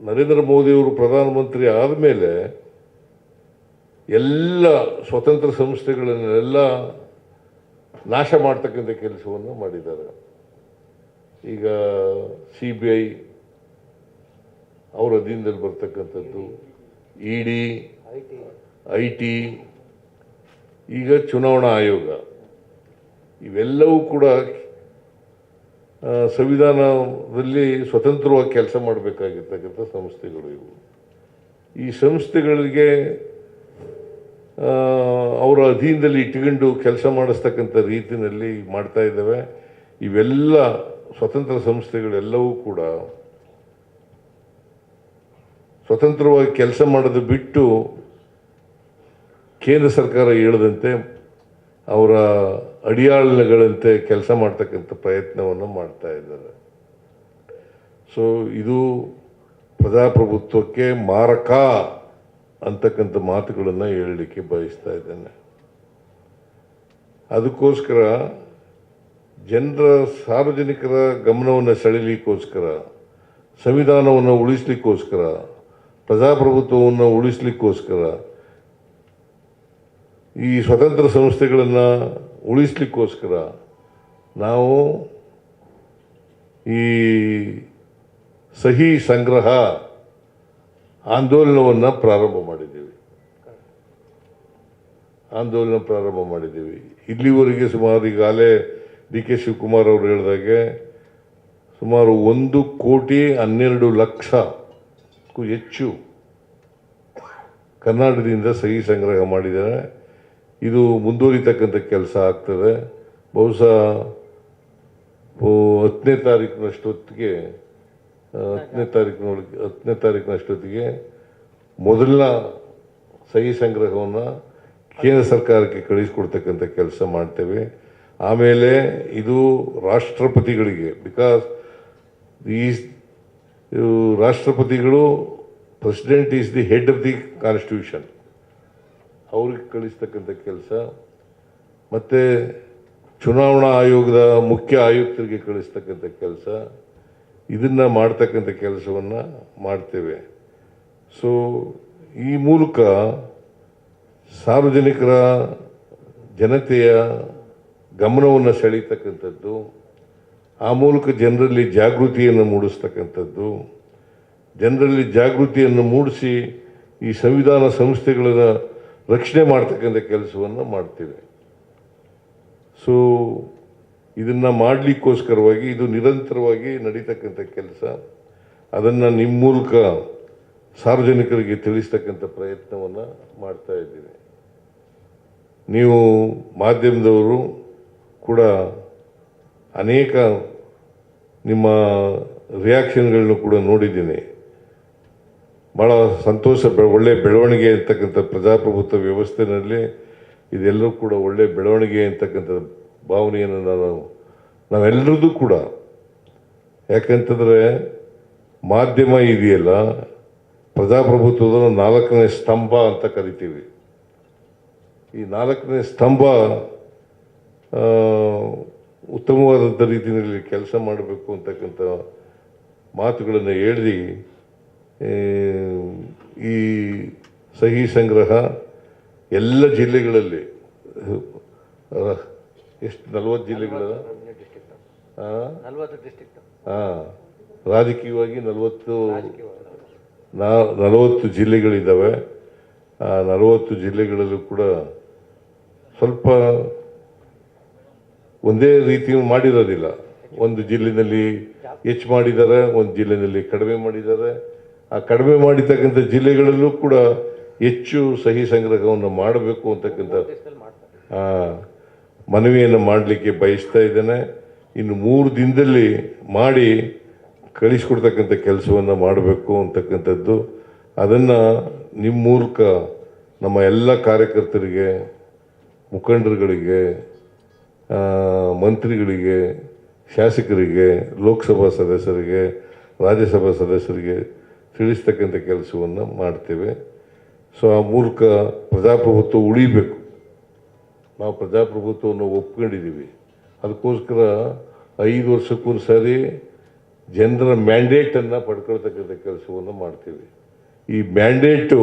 ನರೇಂದ್ರ ಮೋದಿಯವರು ಪ್ರಧಾನಮಂತ್ರಿ ಆದಮೇಲೆ ಎಲ್ಲ ಸ್ವತಂತ್ರ ಸಂಸ್ಥೆಗಳನ್ನೆಲ್ಲ ನಾಶ ಮಾಡ್ತಕ್ಕಂಥ ಕೆಲಸವನ್ನು ಮಾಡಿದ್ದಾರೆ. ಈಗ ಸಿ ಬಿ ಐ ಅವರ ಅಧೀನದಲ್ಲಿ ಬರ್ತಕ್ಕಂಥದ್ದು ಇ ಡಿ, ಐ ಟಿ, ಈಗ ಚುನಾವಣಾ ಆಯೋಗ. ಇವೆಲ್ಲವೂ ಕೂಡ ಸಂವಿಧಾನದಲ್ಲಿ ಸ್ವತಂತ್ರವಾಗಿ ಕೆಲಸ ಮಾಡಬೇಕಾಗಿರ್ತಕ್ಕಂಥ ಸಂಸ್ಥೆಗಳು ಇವು. ಈ ಸಂಸ್ಥೆಗಳಿಗೆ ಅವರ ಅಧೀನದಲ್ಲಿ ಇಟ್ಕೊಂಡು ಕೆಲಸ ಮಾಡಿಸ್ತಕ್ಕಂಥ ರೀತಿಯಲ್ಲಿ ಮಾಡ್ತಾ ಇದ್ದಾವೆ. ಇವೆಲ್ಲ ಸ್ವತಂತ್ರ ಸಂಸ್ಥೆಗಳೆಲ್ಲವೂ ಕೂಡ ಸ್ವತಂತ್ರವಾಗಿ ಕೆಲಸ ಮಾಡೋದು ಬಿಟ್ಟು ಕೇಂದ್ರ ಸರ್ಕಾರ ಹೇಳದಂತೆ ಅವರ ಅಡಿಯಾಳಗಳಂತೆ ಕೆಲಸ ಮಾಡ್ತಕ್ಕಂಥ ಪ್ರಯತ್ನವನ್ನು ಮಾಡ್ತಾ ಇದ್ದಾರೆ. ಸೊ ಇದು ಪ್ರಜಾಪ್ರಭುತ್ವಕ್ಕೆ ಮಾರಕ ಅಂತಕ್ಕಂಥ ಮಾತುಗಳನ್ನು ಹೇಳಲಿಕ್ಕೆ ಬಯಸ್ತಾ ಇದ್ದೇನೆ. ಅದಕ್ಕೋಸ್ಕರ ಜನರ ಸಾರ್ವಜನಿಕರ ಗಮನವನ್ನು ಸೆಳೆಯಲಿಕ್ಕೋಸ್ಕರ, ಸಂವಿಧಾನವನ್ನು ಉಳಿಸ್ಲಿಕ್ಕೋಸ್ಕರ, ಪ್ರಜಾಪ್ರಭುತ್ವವನ್ನು ಉಳಿಸ್ಲಿಕ್ಕೋಸ್ಕರ ಈ ಸ್ವತಂತ್ರ ಸಂಸ್ಥೆಗಳನ್ನು ಉಳಿಸ್ಲಿಕ್ಕೋಸ್ಕರ ನಾವು ಈ ಸಹಿ ಸಂಗ್ರಹ ಆಂದೋಲನವನ್ನು ಪ್ರಾರಂಭ ಮಾಡಿದ್ದೀವಿ. ಆಂದೋಲನ ಪ್ರಾರಂಭ ಮಾಡಿದ್ದೀವಿ. ಇಲ್ಲಿವರೆಗೆ ಸುಮಾರು ಈಗಾಗಲೇ ಡಿ ಕೆ ಶಿವಕುಮಾರ್ ಅವರು ಹೇಳಿದಾಗೆ ಸುಮಾರು ಒಂದು ಕೋಟಿ ಹನ್ನೆರಡು ಲಕ್ಷಕ್ಕೂ ಹೆಚ್ಚು ಕರ್ನಾಟಕದಿಂದ ಸಹಿ ಸಂಗ್ರಹ ಮಾಡಿದ್ದಾರೆ. ಇದು ಮುಂದುವರಿತಕ್ಕಂಥ ಕೆಲಸ ಆಗ್ತದೆ. ಬಹುಶಃ ಹತ್ತನೇ ತಾರೀಕಿನಷ್ಟೊತ್ತಿಗೆ ಹತ್ತನೇ ತಾರೀಕಿನೊಳಗೆ ಹತ್ತನೇ ತಾರೀಕಿನಷ್ಟೊತ್ತಿಗೆ ಮೊದಲಿನ ಸಹಿ ಸಂಗ್ರಹವನ್ನು ಕೇಂದ್ರ ಸರ್ಕಾರಕ್ಕೆ ಕಳಿಸ್ಕೊಡ್ತಕ್ಕಂಥ ಕೆಲಸ ಮಾಡ್ತೇವೆ. ಆಮೇಲೆ ಇದು ರಾಷ್ಟ್ರಪತಿಗಳಿಗೆ ಬಿಕಾಸ್ ಈ ರಾಷ್ಟ್ರಪತಿಗಳು president is the head of the constitution ಅವ್ರಿಗೆ ಕಳಿಸ್ತಕ್ಕಂಥ ಕೆಲಸ. ಮತ್ತು ಚುನಾವಣಾ ಆಯೋಗದ ಮುಖ್ಯ ಆಯುಕ್ತರಿಗೆ ಕಳಿಸ್ತಕ್ಕಂಥ ಕೆಲಸ. ಇದನ್ನು ಮಾಡ್ತಕ್ಕಂಥ ಕೆಲಸವನ್ನು ಮಾಡ್ತೇವೆ. ಸೊ ಈ ಮೂಲಕ ಸಾರ್ವಜನಿಕರ ಜನತೆಯ ಗಮನವನ್ನು ಸೆಳೀತಕ್ಕಂಥದ್ದು, ಆ ಮೂಲಕ ಜನರಲ್ಲಿ ಜಾಗೃತಿಯನ್ನು ಮೂಡಿಸ್ತಕ್ಕಂಥದ್ದು, ಜನರಲ್ಲಿ ಜಾಗೃತಿಯನ್ನು ಮೂಡಿಸಿ ಈ ಸಂವಿಧಾನ ಸಂಸ್ಥೆಗಳನ್ನು ರಕ್ಷಣೆ ಮಾಡ್ತಕ್ಕಂಥ ಕೆಲಸವನ್ನು ಮಾಡ್ತೇವೆ. ಸೊ ಇದನ್ನು ಮಾಡಲಿಕ್ಕೋಸ್ಕರವಾಗಿ, ಇದು ನಿರಂತರವಾಗಿ ನಡೀತಕ್ಕಂಥ ಕೆಲಸ. ಅದನ್ನು ನಿಮ್ಮ ಮೂಲಕ ಸಾರ್ವಜನಿಕರಿಗೆ ತಿಳಿಸ್ತಕ್ಕಂಥ ಪ್ರಯತ್ನವನ್ನು ಮಾಡ್ತಾ ಇದ್ದೀವಿ. ನೀವು ಮಾಧ್ಯಮದವರು ಕೂಡ ಅನೇಕ ನಿಮ್ಮ ರಿಯಾಕ್ಷನ್ಗಳನ್ನು ಕೂಡ ನೋಡಿದ್ದೀನಿ. ಭಾಳ ಸಂತೋಷ ಒಳ್ಳೆ ಬೆಳವಣಿಗೆ ಅಂತಕ್ಕಂಥ ಪ್ರಜಾಪ್ರಭುತ್ವ ವ್ಯವಸ್ಥೆಯಲ್ಲಿ ಇದೆಲ್ಲರೂ ಕೂಡ ಒಳ್ಳೆ ಬೆಳವಣಿಗೆ ಅಂತಕ್ಕಂಥ ಭಾವನೆಯನ್ನು ನಾನು, ನಾವೆಲ್ಲರದ್ದು ಕೂಡ. ಯಾಕಂತಂದರೆ ಮಾಧ್ಯಮ ಇದೆಯಲ್ಲ, ಪ್ರಜಾಪ್ರಭುತ್ವದ ನಾಲ್ಕನೇ ಸ್ತಂಭ ಅಂತ ಕರಿತೀವಿ. ಈ ನಾಲ್ಕನೇ ಸ್ತಂಭ ಉತ್ತಮವಾದಂಥ ರೀತಿಯಲ್ಲಿ ಕೆಲಸ ಮಾಡಬೇಕು ಅಂತಕ್ಕಂಥ ಮಾತುಗಳನ್ನು ಹೇಳಿ ಈ ಸಹಿ ಸಂಗ್ರಹ ಎಲ್ಲ ಜಿಲ್ಲೆಗಳಲ್ಲಿ ಎಷ್ಟು ನಲವತ್ತು ಜಿಲ್ಲೆಗಳ ಹಾಂ ರಾಜಕೀಯವಾಗಿ ನಲವತ್ತು ನಾ ನಲವತ್ತು ಜಿಲ್ಲೆಗಳಿದ್ದಾವೆ. ಆ ನಲವತ್ತು ಜಿಲ್ಲೆಗಳಲ್ಲೂ ಕೂಡ ಸ್ವಲ್ಪ ಒಂದೇ ರೀತಿ ಮಾಡಿರೋದಿಲ್ಲ. ಒಂದು ಜಿಲ್ಲೆಯಲ್ಲಿ ಹೆಚ್ಚು ಮಾಡಿದ್ದಾರೆ ಒಂದು ಜಿಲ್ಲೆಯಲ್ಲಿ ಕಡಿಮೆ ಮಾಡಿದ್ದಾರೆ. ಆ ಕಡಿಮೆ ಮಾಡಿರ್ತಕ್ಕಂಥ ಜಿಲ್ಲೆಗಳಲ್ಲೂ ಕೂಡ ಹೆಚ್ಚು ಸಹಿ ಸಂಗ್ರಹವನ್ನು ಮಾಡಬೇಕು ಅಂತಕ್ಕಂಥ ಮನವಿಯನ್ನು ಮಾಡಲಿಕ್ಕೆ ಬಯಸ್ತಾ ಇದ್ದೇನೆ. ಇನ್ನು ಮೂರು ದಿನದಲ್ಲಿ ಮಾಡಿ ಕಳಿಸ್ಕೊಡ್ತಕ್ಕಂಥ ಕೆಲಸವನ್ನು ಮಾಡಬೇಕು ಅಂತಕ್ಕಂಥದ್ದು. ಅದನ್ನು ನಿಮ್ಮ ಮೂಲಕ ನಮ್ಮ ಎಲ್ಲ ಕಾರ್ಯಕರ್ತರಿಗೆ, ಮುಖಂಡರುಗಳಿಗೆ ಮಂತ್ರಿಗಳಿಗೆ, ಶಾಸಕರಿಗೆ, ಲೋಕಸಭಾ ಸದಸ್ಯರಿಗೆ, ರಾಜ್ಯಸಭಾ ಸದಸ್ಯರಿಗೆ ತಿಳಿಸ್ತಕ್ಕಂಥ ಕೆಲಸವನ್ನು ಮಾಡ್ತೇವೆ. ಸೊ ಆ ಮೂಲಕ ಪ್ರಜಾಪ್ರಭುತ್ವ ಉಳಿಬೇಕು. ನಾವು ಪ್ರಜಾಪ್ರಭುತ್ವವನ್ನು ಒಪ್ಕೊಂಡಿದ್ದೀವಿ. ಅದಕ್ಕೋಸ್ಕರ ಐದು ವರ್ಷಕ್ಕೊಂದು ಸಾರಿ ಜನರ ಮ್ಯಾಂಡೇಟನ್ನು ಪಡ್ಕೊಳ್ತಕ್ಕಂಥ ಕೆಲಸವನ್ನು ಮಾಡ್ತೀವಿ. ಈ ಮ್ಯಾಂಡೇಟು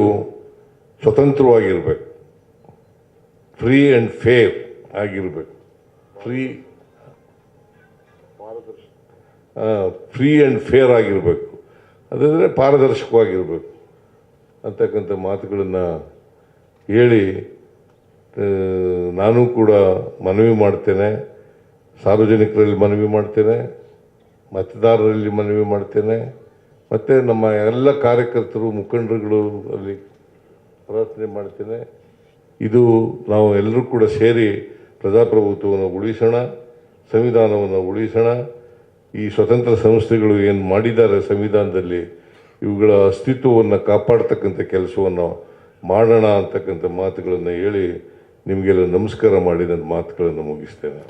ಸ್ವತಂತ್ರವಾಗಿರಬೇಕು. ಫ್ರೀ ಆ್ಯಂಡ್ ಫೇರ್ ಆಗಿರಬೇಕು. ಫ್ರೀ ಫ್ರೀ ಆ್ಯಂಡ್ ಫೇರ್ ಆಗಿರಬೇಕು. ಅದಂದರೆ ಪಾರದರ್ಶಕವಾಗಿರಬೇಕು. ಅಂತಕ್ಕಂಥ ಮಾತುಗಳನ್ನು ಹೇಳಿ ನಾನು ಕೂಡ ಮನವಿ ಮಾಡ್ತೇನೆ. ಸಾರ್ವಜನಿಕರಲ್ಲಿ ಮನವಿ ಮಾಡ್ತೇನೆ. ಮತದಾರರಲ್ಲಿ ಮನವಿ ಮಾಡ್ತೇನೆ. ಮತ್ತು ನಮ್ಮ ಎಲ್ಲ ಕಾರ್ಯಕರ್ತರು, ಮುಖಂಡರುಗಳು ಅಲ್ಲಿ ಪ್ರಾರ್ಥನೆ ಮಾಡ್ತೇನೆ. ಇದು ನಾವು ಎಲ್ಲರೂ ಕೂಡ ಸೇರಿ ಪ್ರಜಾಪ್ರಭುತ್ವವನ್ನು ಉಳಿಸೋಣ, ಸಂವಿಧಾನವನ್ನು ಉಳಿಸೋಣ. ಈ ಸ್ವತಂತ್ರ ಸಂಸ್ಥೆಗಳು ಏನು ಮಾಡಿದ್ದಾರೆ ಸಂವಿಧಾನದಲ್ಲಿ, ಇವುಗಳ ಅಸ್ತಿತ್ವವನ್ನು ಕಾಪಾಡ್ತಕ್ಕಂಥ ಕೆಲಸವನ್ನು ಮಾಡೋಣ ಅಂತಕ್ಕಂಥ ಮಾತುಗಳನ್ನು ಹೇಳಿ ನಿಮಗೆಲ್ಲ ನಮಸ್ಕಾರ ಮಾಡಿ ನನ್ನ ಮಾತುಗಳನ್ನು ಮುಗಿಸ್ತೇನೆ.